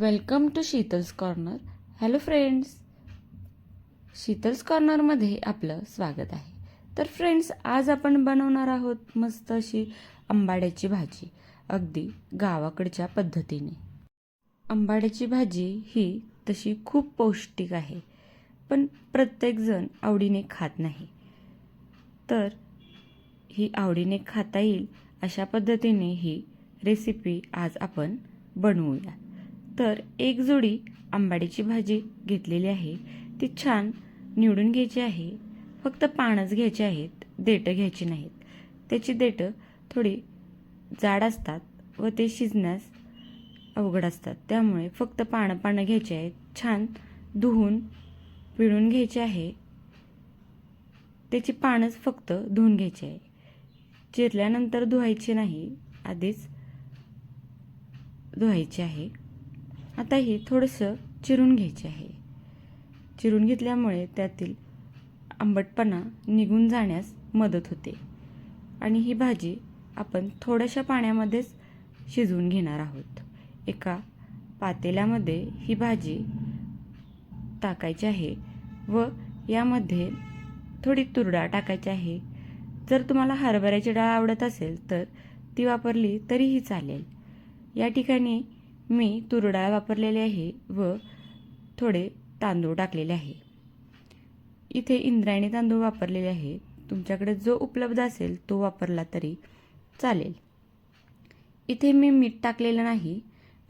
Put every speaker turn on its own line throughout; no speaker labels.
Welcome to Sheetal's corner. Hello friends Sheetal's कॉर्नरमध्ये आपलं स्वागत आहे. तर फ्रेंड्स आज आपण बनवणार आहोत मस्त अशी आंबाड्याची भाजी. अगदी गावाकडच्या पद्धतीने. आंबाड्याची भाजी ही तशी खूप पौष्टिक आहे पण प्रत्येकजण आवडीने खात नाही. तर ही आवडीने खाता येईल अशा पद्धतीने ही रेसिपी आज आपण बनवूया तर एक जोडी आंबाडीची भाजी घेतलेली आहे. ती छान निवडून घ्यायची आहे. फक्त पानच घ्यायचे आहेत. देठं घ्यायची नाहीत. त्याची देठं थोडी जाड असतात व ते शिजण्यास अवघड असतात. त्यामुळे फक्त पानं पानं घ्यायची आहेत. छान धुवून पिळून घ्यायचे आहे. त्याची पानच फक्त धुवून घ्यायची आहे. चिरल्यानंतर धुवायची नाही. आधीच धुवायची आहे. आता ही थोडंसं चिरून घ्यायचे आहे. चिरून घेतल्यामुळे त्यातील आंबटपणा निघून जाण्यास मदत होते. आणि ही भाजी आपण थोड्याशा पाण्यामध्येच शिजवून घेणार आहोत. एका पातेल्यामध्ये ही भाजी टाकायची आहे व यामध्ये थोडी तुरडाळ टाकायची आहे. जर तुम्हाला हरभऱ्याची डाळ आवडत असेल तर ती वापरली तरीही चालेल. या ठिकाणी मी तुरडाळ वापरलेली आहे व थोडे तांदूळ टाकलेले आहे. इथे इंद्रायणी तांदूळ वापरलेले आहे. तुमच्याकडे जो उपलब्ध असेल तो वापरला तरी चालेल. इथे मी मीठ टाकलेलं नाही.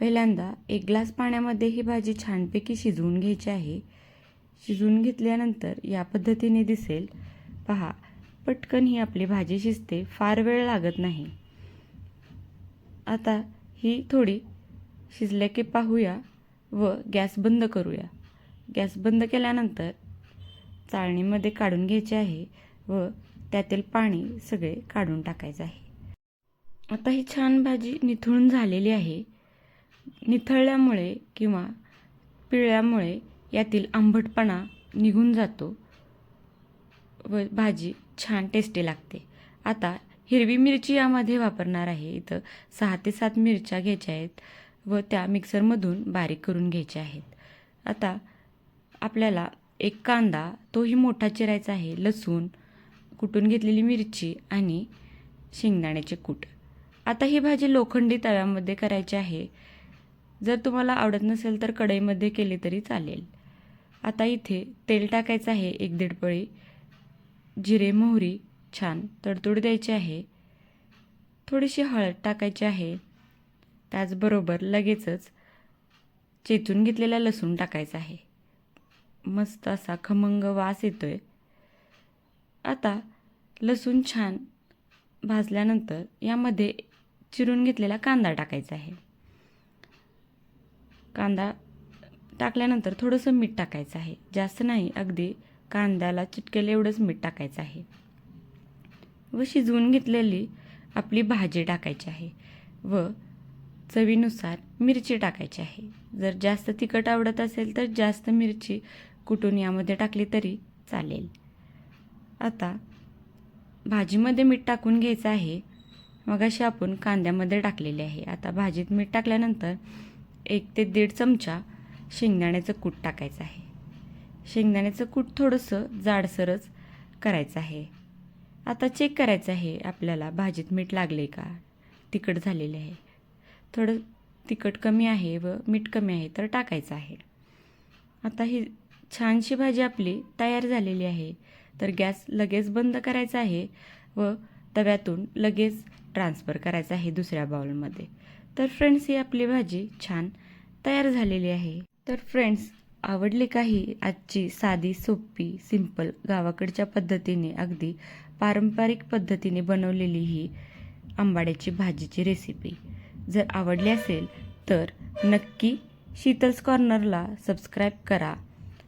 पहिल्यांदा एक ग्लास पाण्यामध्ये ही भाजी छानपैकी शिजवून घ्यायची आहे. शिजवून घेतल्यानंतर या पद्धतीने दिसेल. पहा पटकन ही आपली भाजी शिजते. फार वेळ लागत नाही. आता ही थोडी शिजले की पाहूया व गॅस बंद करूया. गॅस बंद केल्यानंतर चाळणीमध्ये काढून घ्यायचे आहे व त्यातील पाणी सगळे काढून टाकायचं आहे. आता ही छान भाजी निथळून झालेली आहे. निथळल्यामुळे किंवा पिळल्यामुळे यातील आंबटपणा निघून जातो व भाजी छान टेस्टी लागते. आता हिरवी मिरची यामध्ये वापरणार आहे. इथं सहा ते सात मिरच्या घ्यायच्या आहेत. व त्या मिक्सरमधून बारीक करून घ्यायच्या आहेत. आता आपल्याला एक कांदा तोही मोठा चिरायचा आहे लसूण कुटून घेतलेली मिरची आणि शेंगदाण्याचे कूट. आता ही भाजी लोखंडी तव्यामध्ये करायची आहे. जर तुम्हाला आवडत नसेल तर कढईमध्ये केली तरी चालेल. आता इथे तेल टाकायचं आहे एक दीड पळी. जिरे मोहरी छान तडतोड द्यायची आहे. थोडीशी हळद टाकायची आहे. त्याचबरोबर लगेचच चेचून घेतलेला लसूण टाकायचा आहे. मस्त असा खमंग वास येतोय. आता लसूण छान भाजल्यानंतर यामध्ये चिरून घेतलेला कांदा टाकायचा आहे. कांदा टाकल्यानंतर थोडंसं मीठ टाकायचं आहे. जास्त नाही अगदी कांद्याला चिटकेलं एवढंच मीठ टाकायचं आहे. व शिजवून घेतलेली आपली भाजी टाकायची आहे. व चवीनुसार मिरची टाकायची आहे. जर जास्त तिखट आवडत असेल तर जास्त मिरची कुटून यामध्ये टाकली तरी चालेल. आता भाजीमध्ये मीठ टाकून घ्यायचं आहे. मग अशी आपण कांद्यामध्ये टाकलेली आहे. आता भाजीत मीठ टाकल्यानंतर एक ते दीड चमचा शेंगदाण्याचं कूट टाकायचं आहे. शेंगदाण्याचं कूट थोडंसं जाडसरच करायचं आहे. आता चेक करायचं आहे आपल्याला भाजीत मीठ लागले का? तिखट झालेले आहे. थोडं तिखट कमी आहे व मीठ कमी आहे तर टाकायचं आहे. आता ही छानशी भाजी आपली तयार झालेली आहे. तर गॅस लगेच बंद करायचा आहे व तव्यातून लगेच ट्रान्सफर करायचा आहे दुसऱ्या बाउलमध्ये. तर फ्रेंड्स ही आपली भाजी छान तयार झालेली आहे. तर फ्रेंड्स आवडली काही आजची साधी सोपी सिंपल गावाकडच्या पद्धतीने अगदी पारंपरिक पद्धतीने बनवलेली ही आंबाड्याची भाजीची रेसिपी जर आवडली असेल तर नक्की शीतल्स कॉर्नरला सबस्क्राईब करा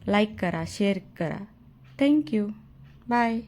लाईक करा शेअर करा. Thank you bye.